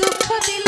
দুঃখ দিল